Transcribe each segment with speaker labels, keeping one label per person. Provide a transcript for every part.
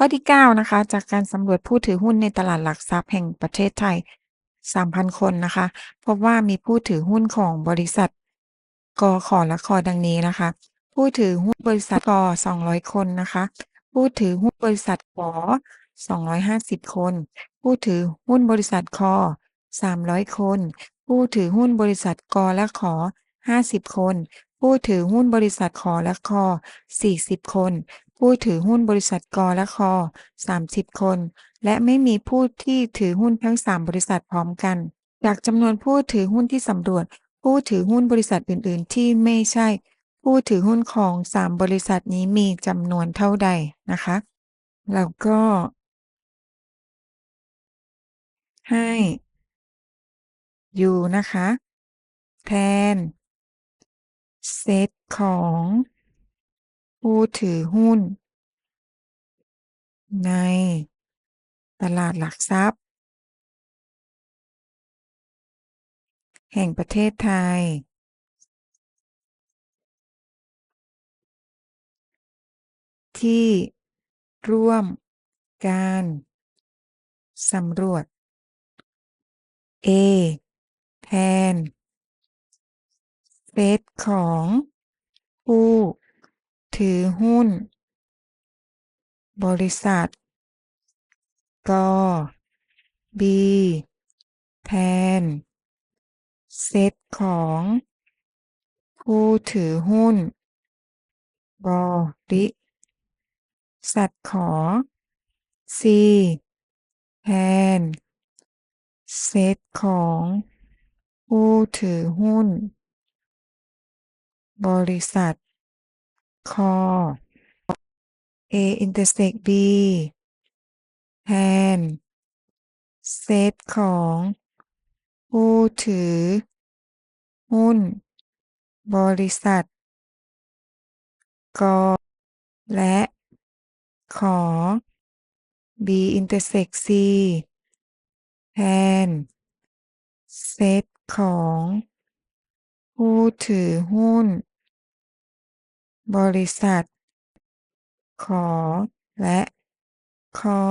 Speaker 1: ข้อที่ 9 นะคะ จากการสำรวจผู้ถือหุ้นในตลาดหลักทรัพย์แห่งประเทศไทย 3,000 คนนะคะ พบว่ามีผู้ถือหุ้นของบริษัทกขและคอดังนี้นะคะ ผู้ถือหุ้นบริษัทกอ200 คนนะคะ ผู้ถือหุ้นบริษัทขอ250 คน ผู้ถือหุ้นบริษัทคอ300 คน ผู้ถือหุ้นบริษัทกและขอ50 คน ผู้ถือหุ้นบริษัทขอและค40 คน ผู้ถือหุ้นบริษัทกและค30 คน และไม่มีผู้ที่ถือหุ้นทั้ง 3 บริษัทพร้อมกัน จากจำนวนผู้ถือหุ้นที่สำรวจ ผู้ถือหุ้นบริษัทอื่น ๆ ที่ไม่ใช่ ผู้ถือหุ้นของ 3 บริษัทนี้มีจำนวนเท่าใดนะคะ แล้วก็ ให้ U นะคะ แทน เซตของ ผู้ถือหุ้น ในตลาดหลักทรัพย์ แห่งประเทศไทย ที่ร่วมการสำรวจ A แทนเซตของผู้ ถือหุ้น บริษัทก B แทน เซตของ ผู้ถือหุ้น บริษัทขอ C แทน เซตของ ผู้ถือหุ้น บริษัท ค A/B แทนเซตของ ผู้ถือ หุ้น บริษัท ก และขอ B/C แทนเซตของ ผู้ถือหุ้น บริษัทขและคอ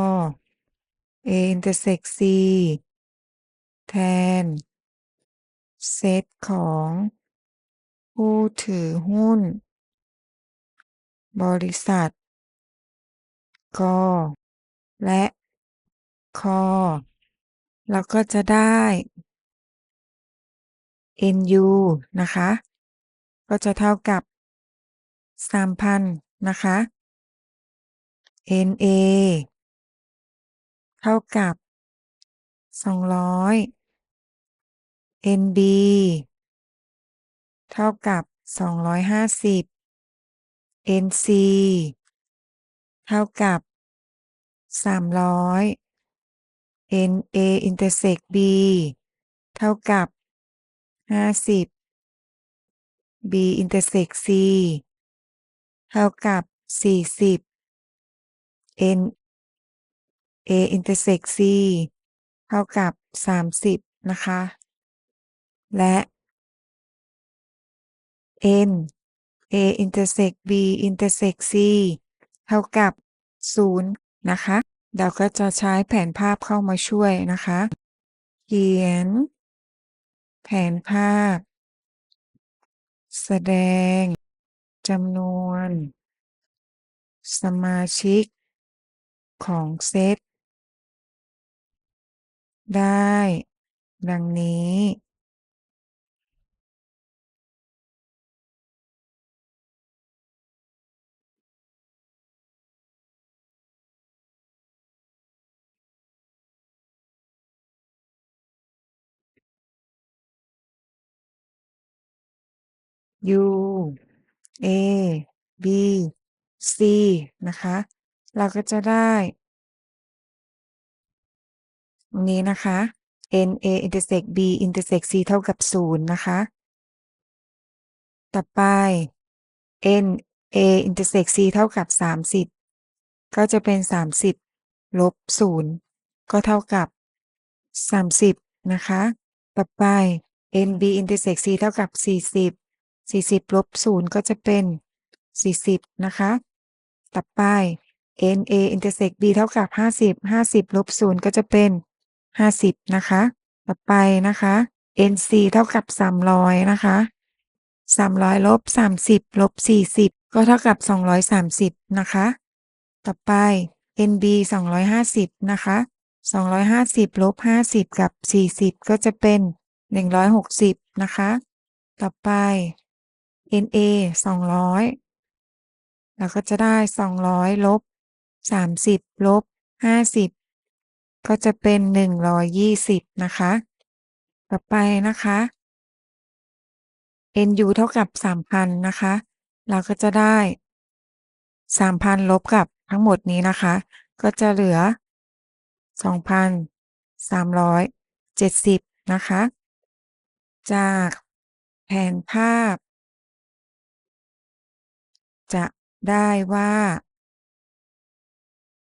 Speaker 1: A/C แทน เซตของ ผู้ถือหุ้น บริษัทกและคเราก็จะได้ NU นะคะ ก็จะเท่ากับ สามพันนะคะ NA เท่ากับสองร้อย NB เท่ากับสองร้อยห้าสิบ NC เท่ากับสามร้อย NA intersect B เท่ากับห้าสิบ B intersect C เท่ากับ 40 NA/C เท่ากับ 30 นะคะ และ NA/B/C เท่ากับ 0 นะคะ เราก็จะใช้แผนภาพเข้ามาช่วยนะคะ เขียน แผนภาพ แสดง จำนวน สมาชิก ของเซต ได้ ดังนี้ U A B C นะคะ เราก็จะได้ตรงนี้นะคะ NA/B/C เท่ากับ 0 นะคะ ต่อไป NA/C เท่ากับ 30 ก็จะเป็น 30 ลบ 0 ก็เท่ากับ 30 นะคะ ต่อไป NB/C เท่ากับ 40 40ลบ0ก็จะเป็น 40 นะคะ ต่อไป NA intersect B เท่ากับ 50 50ลบ0ก็จะเป็น 50 นะคะ ต่อไปนะคะ NC เท่ากับ 300 นะคะ 300ลบ30ลบ40 ก็เท่ากับ 230 นะคะ ต่อไป NB 250 นะคะ 250ลบ50 กับ 40 ก็จะเป็น 160 นะคะ ต่อไป NA 200เราก็จะได้ 200 ลบ 30 ลบ 50 ก็จะเป็น 120 นะคะ ต่อไปนะคะ NU เท่ากับ 3,000 นะคะ เราก็จะได้ 3,000 ลบกับทั้งหมดนี้นะคะ ก็จะเหลือ 2,370 นะคะ จากแผนภาพ จะได้ว่า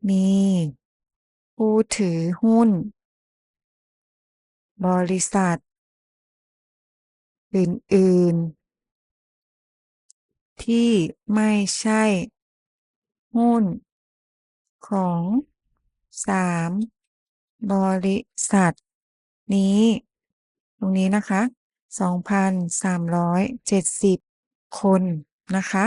Speaker 1: มีผู้ถือหุ้น บริษัท อื่น ๆ ที่ไม่ใช่ หุ้น ของ3บริษัท นี้ ตรงนี้นะคะ 2,370 คนนะคะ